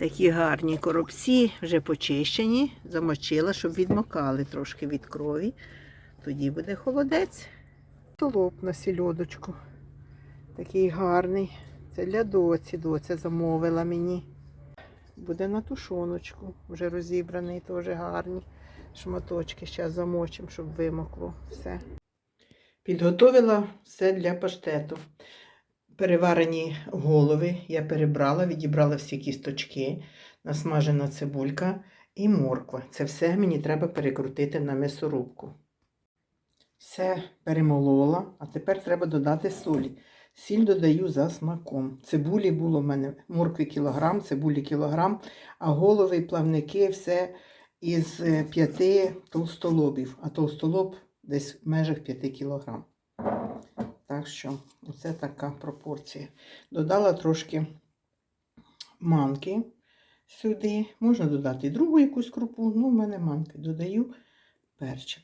Такі гарні коробці, вже почищені, замочила, щоб відмокали трошки від крові. Тоді буде холодець. Толоп на сільодочку. Такий гарний. Це для доці. Доця замовила мені. Буде на тушоночку, вже розібраний, теж гарні. Шматочки зараз замочимо, щоб вимокло все. Підготовила все для паштету. Переварені голови я перебрала, відібрала всі кісточки, насмажена цибулька і морква. Це все мені треба перекрутити на м'ясорубку. Все перемолола, а тепер треба додати солі. Сіль додаю за смаком. Цибулі було в мене моркви кілограм, цибулі кілограм, а голови плавники все із е, п'яти толстолобів, а толстолоб десь в межах 5 кілограм. Так що оце така пропорція. Додала трошки манки сюди. Можна додати другу якусь крупу, ну в мене манки. Додаю перчик.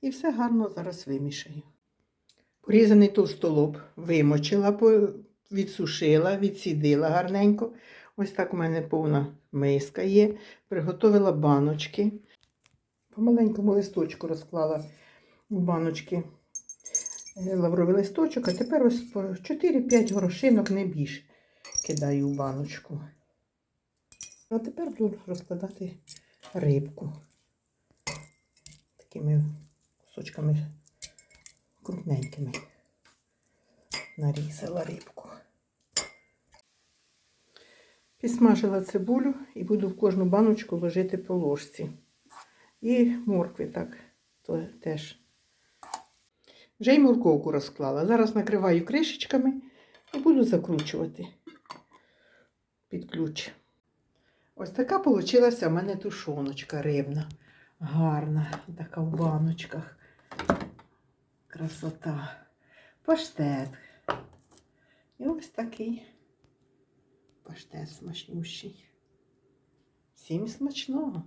І все гарно зараз вимішаю. Порізаний товстолоб вимочила, відсушила, відсідила гарненько. Ось так у мене повна миска є. Приготовила баночки. По маленькому листочку розклала баночки лавровий листочок, а тепер ось по 4-5 горошинок, не більше, кидаю в баночку. А тепер буду розкладати рибку. Такими кусочками крупненькими. Нарізала рибку. Підсмажила цибулю і буду в кожну баночку ложити по ложці. І моркви так то теж. Вже й морковку розклала. Зараз накриваю кришечками і буду закручувати під ключ. Ось така вийшла в мене тушоночка рибна. Гарна, така в баночках. Красота. Паштет. І ось такий паштет смачнющий. Всім смачного!